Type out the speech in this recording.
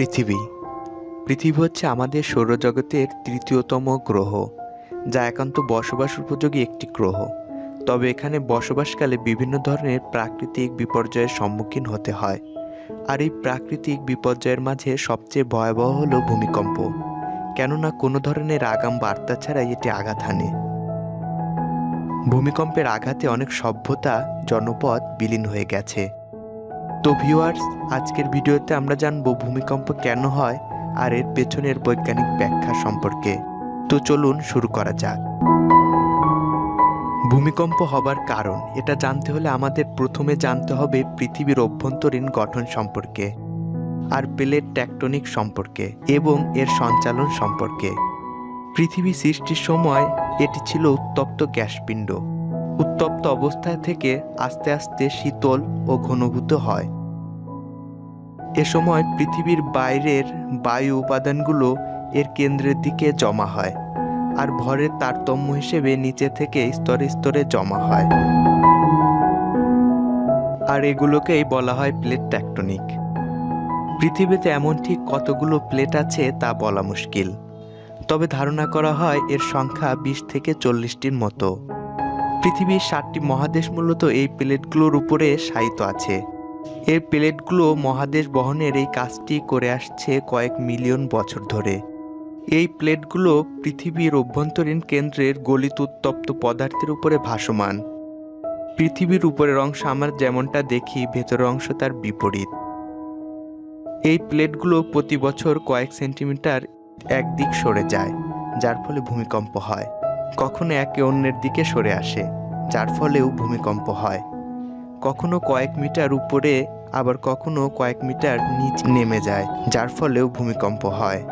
পৃথিবী। পৃথিবী হচ্ছে আমাদের সৌরজগতের তৃতীয়তম গ্রহ, যা একান্ত বসবাস উপযোগী একটি গ্রহ। তবে এখানে বসবাসকালে বিভিন্ন ধরনের প্রাকৃতিক বিপর্যয়ের সম্মুখীন হতে হয়। আর এই প্রাকৃতিক বিপর্যয়ের মাঝে সবচেয়ে ভয়াবহ হলো ভূমিকম্প। কেননা কোনো ধরনের আগাম বার্তা ছাড়াই এটি আঘাত হানে। ভূমিকম্পের আঘাতে অনেক সভ্যতা, জনপদ বিলীন হয়ে গেছে। তো ভিউয়ার্স, আজকের ভিডিওতে আমরা জানব ভূমিকম্প কেন হয় আর এর পেছনের বৈজ্ঞানিক ব্যাখ্যা সম্পর্কে। তো চলুন শুরু করা যাক। ভূমিকম্প হবার কারণ, এটা জানতে হলে আমাদের প্রথমে জানতে হবে পৃথিবীর অভ্যন্তরীণ গঠন সম্পর্কে আর প্লেট ট্যাকটনিক সম্পর্কে এবং এর সঞ্চালন সম্পর্কে। পৃথিবী সৃষ্টির সময় এটি ছিল উত্তপ্ত গ্যাসপিণ্ড উত্তপ্ত অবস্থা থেকে আস্তে আস্তে শীতল ও ঘনীভূত হয়। এ সময় পৃথিবীর বাইরের বায়ু উপাদানগুলো এর কেন্দ্রের দিকে জমা হয় আর ভরের তারতম্য হিসেবে নিচে থেকে স্তরে স্তরে জমা হয়। আর এগুলোকেই বলা হয় প্লেট ট্যাকটনিক পৃথিবীতে এমন ঠিক কতগুলো প্লেট আছে তা বলা মুশকিল। তবে ধারণা করা হয় এর সংখ্যা বিশ থেকে চল্লিশটির মতো। পৃথিবীর সাতটি মহাদেশ মূলত এই প্লেটগুলোর উপরে শায়িত আছে। এই প্লেটগুলো মহাদেশ বহনের এই কাজটি করে আসছে কয়েক মিলিয়ন বছর ধরে। এই প্লেটগুলো পৃথিবীর অভ্যন্তরীণ কেন্দ্রের গলিত উত্তপ্ত পদার্থের উপরে ভাসমান। পৃথিবীর উপরের অংশ আমরা যেমনটা দেখি, ভেতরের অংশ তার বিপরীত। এই প্লেটগুলো প্রতি বছর কয়েক সেন্টিমিটার একদিক সরে যায়, যার ফলে ভূমিকম্প হয়। কখনো একে অন্যের দিকে সরে আসে, যার ফলেও ভূমিকম্প হয়। কখনো কয়েক মিটার উপরে, আবার কখনো কয়েক মিটার নিচ নেমে যায়, যার ফলেও ভূমিকম্প হয়।